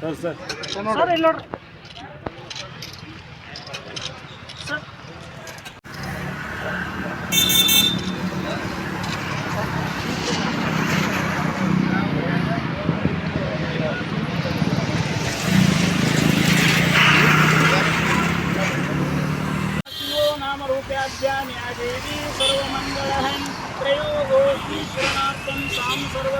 Sir, sir. Sorry, Lord. सां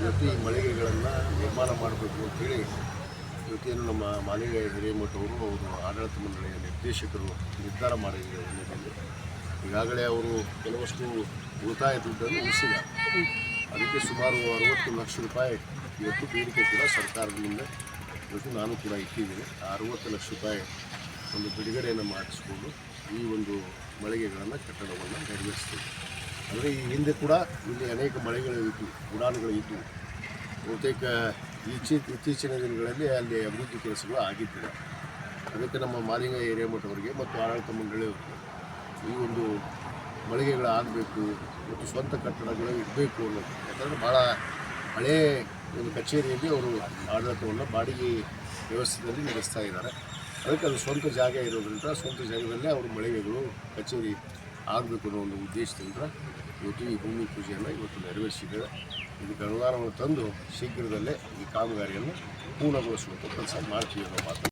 ಈ ಮಳಿಗೆಗಳನ್ನು ನಿರ್ಮಾಣ ಮಾಡಬೇಕು ಅಂತೇಳಿ ಇವತ್ತೇನು ನಮ್ಮ ಮಾಲಿನ್ಯ ಹಿರೇಮಠ ಅವರು ಆಡಳಿತ ಮಂಡಳಿಯ ನಿರ್ದೇಶಕರು ನಿರ್ಧಾರ ಮಾಡಿದ್ದಾರೆ ಈಗಾಗಲೇ ಅವರು ಕೆಲವಷ್ಟು ಉಳಿತಾಯ ದುಡ್ಡನ್ನು ಉಳಿಸಿದ ಅದಕ್ಕೆ ಸುಮಾರು ಅರವತ್ತು ಲಕ್ಷ ರೂಪಾಯಿ ಇವತ್ತು ಬೇಡಿಕೆ ಕೂಡ ಸರ್ಕಾರದಿಂದ ಇವತ್ತು ನಾನು ಕೂಡ ಇಟ್ಟಿದ್ದೀನಿ. ಆ ಅರವತ್ತು ಲಕ್ಷ ರೂಪಾಯಿ ಒಂದು ಬಿಡುಗಡೆಯನ್ನು ಮಾಡಿಸ್ಕೊಂಡು ಈ ಒಂದು ಮಳಿಗೆಗಳನ್ನು ಕಟ್ಟಡವನ್ನು ನೆರವೇರಿಸ್ತೀವಿ ಅಂದರೆ ಈ ಹಿಂದೆ ಕೂಡ ಇಲ್ಲಿ ಅನೇಕ ಮಳೆಗಳು ಇದ್ದು ಉಡಾನುಗಳು ಇದ್ದವು ಬಹುತೇಕ ಈಚೆ ಇತ್ತೀಚಿನ ದಿನಗಳಲ್ಲಿ ಅಲ್ಲಿ ಅಭಿವೃದ್ಧಿ ಕೆಲಸಗಳು ಆಗಿದ್ದಿಲ್ಲ ಅದಕ್ಕೆ ನಮ್ಮ ಮಾಲಿಂಗ ಹಿರೇಮಠ ಅವರಿಗೆ ಮತ್ತು ಆಡಳಿತ ಮಂಡಳಿಯವರಿಗೆ ಈ ಒಂದು ಮಳಿಗೆಗಳು ಆಗಬೇಕು ಮತ್ತು ಸ್ವಂತ ಕಟ್ಟಡಗಳು ಇರಬೇಕು ಅನ್ನೋದು ಯಾಕಂದರೆ ಭಾಳ ಹಳೇ ಒಂದು ಕಚೇರಿಯಲ್ಲಿ ಅವರು ಆಡಳಿತವನ್ನು ಬಾಡಿಗೆ ವ್ಯವಸ್ಥೆಯಲ್ಲಿ ನಡೆಸ್ತಾ ಇದ್ದಾರೆ ಅದಕ್ಕೆ ಅದು ಸ್ವಂತ ಜಾಗ ಇರೋದ್ರಿಂದ ಸ್ವಂತ ಜಾಗದಲ್ಲೇ ಅವರು ಮಳಿಗೆಗಳು ಕಚೇರಿ ಆಗಬೇಕು ಅನ್ನೋ ಒಂದು ಉದ್ದೇಶದಿಂದ ಇವತ್ತು ಈ ಭೂಮಿ ಪೂಜೆಯನ್ನು ಇವತ್ತು ನೆರವೇರಿಸಿದ್ದೇವೆ. ಇದಕ್ಕೆ ಅನುದಾನವನ್ನು ತಂದು ಶೀಘ್ರದಲ್ಲೇ ಈ ಕಾಮಗಾರಿಯನ್ನು ಪೂರ್ಣಗೊಳಿಸುವಂಥ ಕೆಲಸ ಮಾಡ್ತೀವಿ ಅನ್ನೋ ಮಾತು